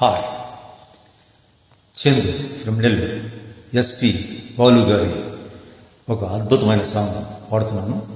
Hi. Chandu from Nellore. S P Balu గారి ఒక అద్భుతమైన సాంగ్ పాడుతున్నాను.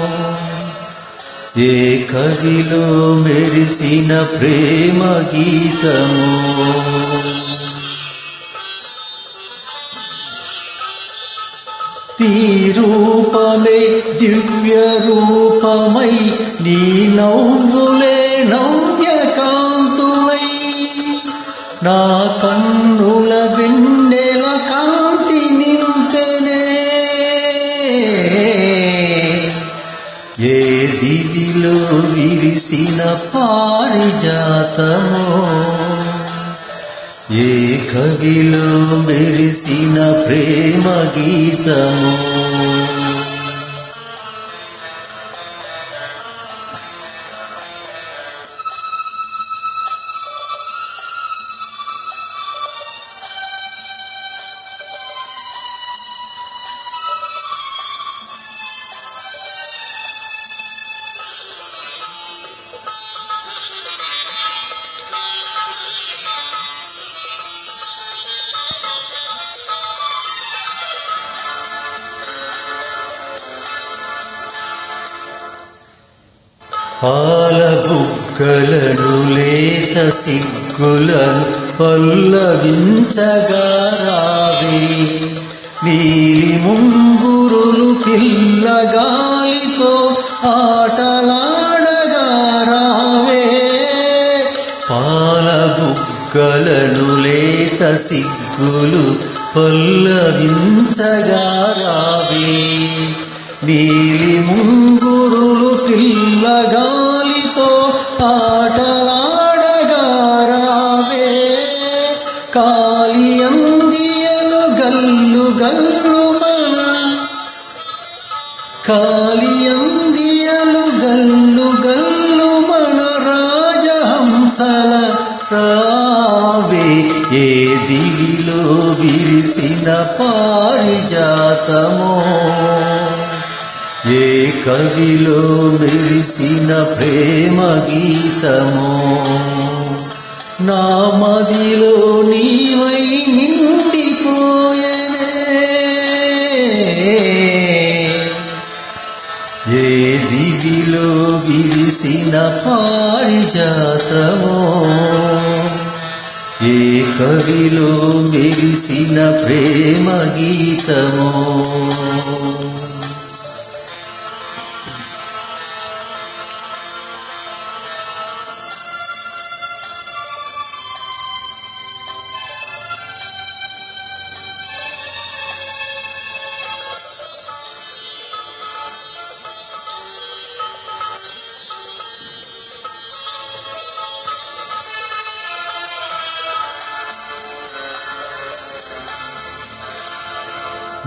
ఏ కవిలో మెరిసిన ప్రేమ గీతము? నీ రూపమే దివ్య రూపమై నీ నవ్వులే విరిసిన పారిజాతమో. ఏ కవిలో మెరిసిన ప్రేమ గీతమో. పాల బుగ్గలను లేత సిగ్గులను పల్లవించగారావి. నీలి ముంగురులు పిల్లగాలితో ఆటలాడగారావే. పాల బుగ్గలను లేత సిగ్గులు పల్లవించగారావి. నీలి ముంగురులు పిల్లగాలితో పాటలాడగా రావే కాలి అందియలు గల్లు గల్లు మన. కాలి అందియలు గల్లు గల్లు మన రాజహంసల రావే. ఏ దివిలో విరిసిన పారిజాతమో. ఏ కవిలో మెరిసిన ప్రేమ గీతమో? నా మదిలో నీవై నిండిపోయనే. ఏ దివిలో విరిసిన పారిజాతమో? ఏ కవిలో మెరిసిన ప్రేమ గీతమో?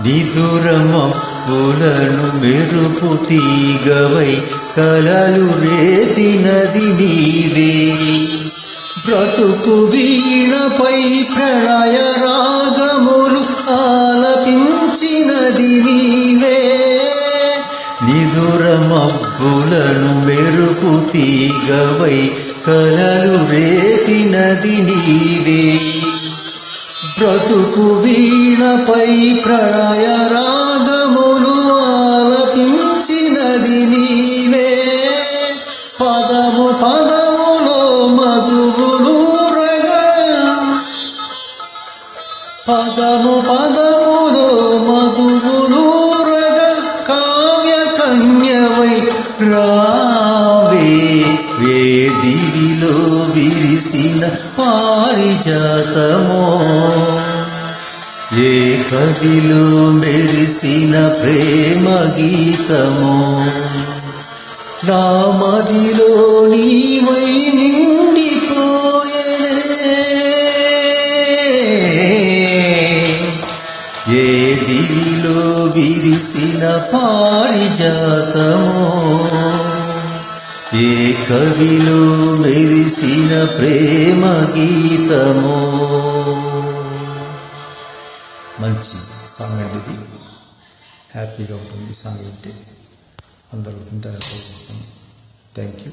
నిదురమప్పులను మెరుపు తీగవై కలలు రేపినది నీవే. బ్రతుకు వీణపై ప్రణయ రాగములు ఆలపించినది నీవే. నిదురమబ్బులను మెరుపు తీగవై కలలు రేపినది నీవే. బ్రతుకు వీణపై ప్రణయ రాగములు ఆలపించినది నీవే. పదము పదములో మధువులు రగా పదము పదములో మధువులు పారిజాతమో. ఏ కవిలో మెరిసిన ప్రేమ గీతమో. నా మదిలో నీవై నిండిపోయే. ఏ దివిలో విరిసిన పారిజాతమో. ఏ కవిలో మెరిసిన ప్రేమ గీతమో? మంచి సాంగ్ అండి ఇది. హ్యాపీగా ఉంటుంది సాంగ్ అంటే అందరూ వింటారని థ్యాంక్ యూ